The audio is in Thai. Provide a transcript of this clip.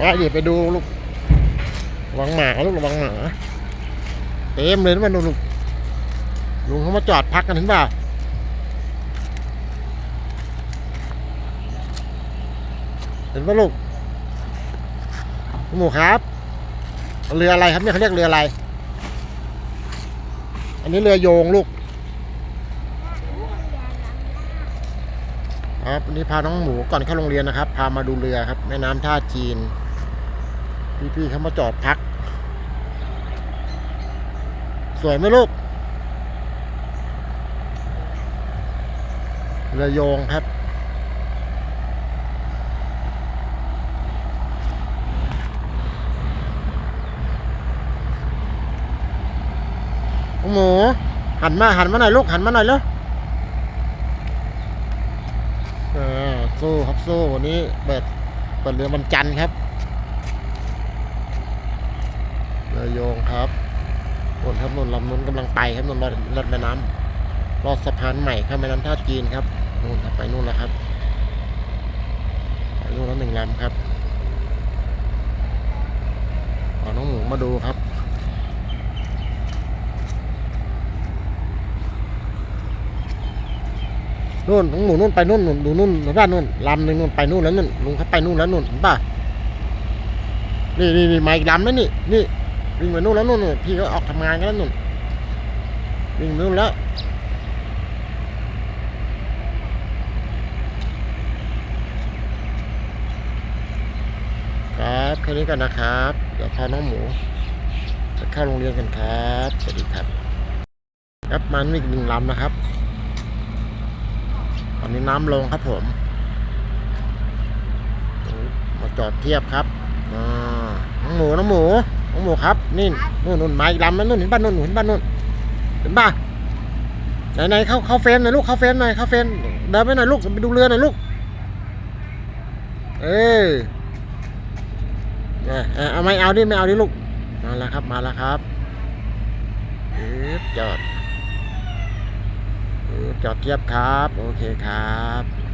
ว่าเดี๋ยวไปดูลูกวังหมาลูกระวังหมาเต็มเลยนะมันลูกลุงเขามาจอดพักกันเห็นเปล่าเห็นป่ะลูกหมูครับเรืออะไรครับเนี่ยเขาเรียกเรืออะไร อันนี้เรือโยงลูกครับวันนี้พาน้องหมูก่อนเข้าโรงเรียนนะครับ พามาดูเรือครับแม่น้ำท่าจีน พี่ๆเขามาจอดพัก สวยไหมลูกเรืองครับน้องหมูหันมาหันมาหน่อยลูกหันมาหน่อยแล้วอ่าสู้ครับสู้วันนี้เปิดเปิดเรือวันจันทร์ครับเรือโยงครับนนครับนนลำนุนกำลังไปครับนนรอดรอดแม่น้ำรอดสะพานใหม่ครับแม่น้ำท่าจีนครับนู่นครับไปนู่นแล้วครับไปนู่นแล้วหนึ่งลำครับเอาน้องหมูมาดูครับนู่นน้องหมูนู่นไปนู่นนู่นดูนู่นหนป่ะนู่นลำหนึ่งนู่นไปนู่นแล้วนู่นลุงเขาไปนู่นแล้วนู่นเห็นป่ะนี่นี่นี่มาอีกลำแล้วนี่นี่ วิ่งไปนู่นแล้วนู่นนู่นพี่ก็ออกทำงานกันแล้วนู่นวิ่งไปนู่นแล้วครับแค่นี้กันนะครับ เดี๋ยวพาน้องหมูไปเข้าโรงเรียนกันครับสวัสดีครับ ครับมันอีกหนึ่งลำนะครับ ตอนนี้น้ำลงครับผม มาจอดเทียบครับอ่าน้องหมูน้องหมู น้องหมูครับ นี่นู่นนู่นไมาอีกลำแล้วนู่นเห็นบ้านนู่นเห็นบ้านนู่นเห็นป่ะไหนไหนเข้าเข้าเฟรมหน่อยลูกเข้าเฟรมหน่อยเข้าเฟรมเดินไปหน่อยลูกไปดูเรือหน่อยลูก เออเอาเอาไม่เอาดิไม่เอาดิลูกมาแล้วครับมาแล้วครับจอดเออจอดเทียบครับ โอเคครับ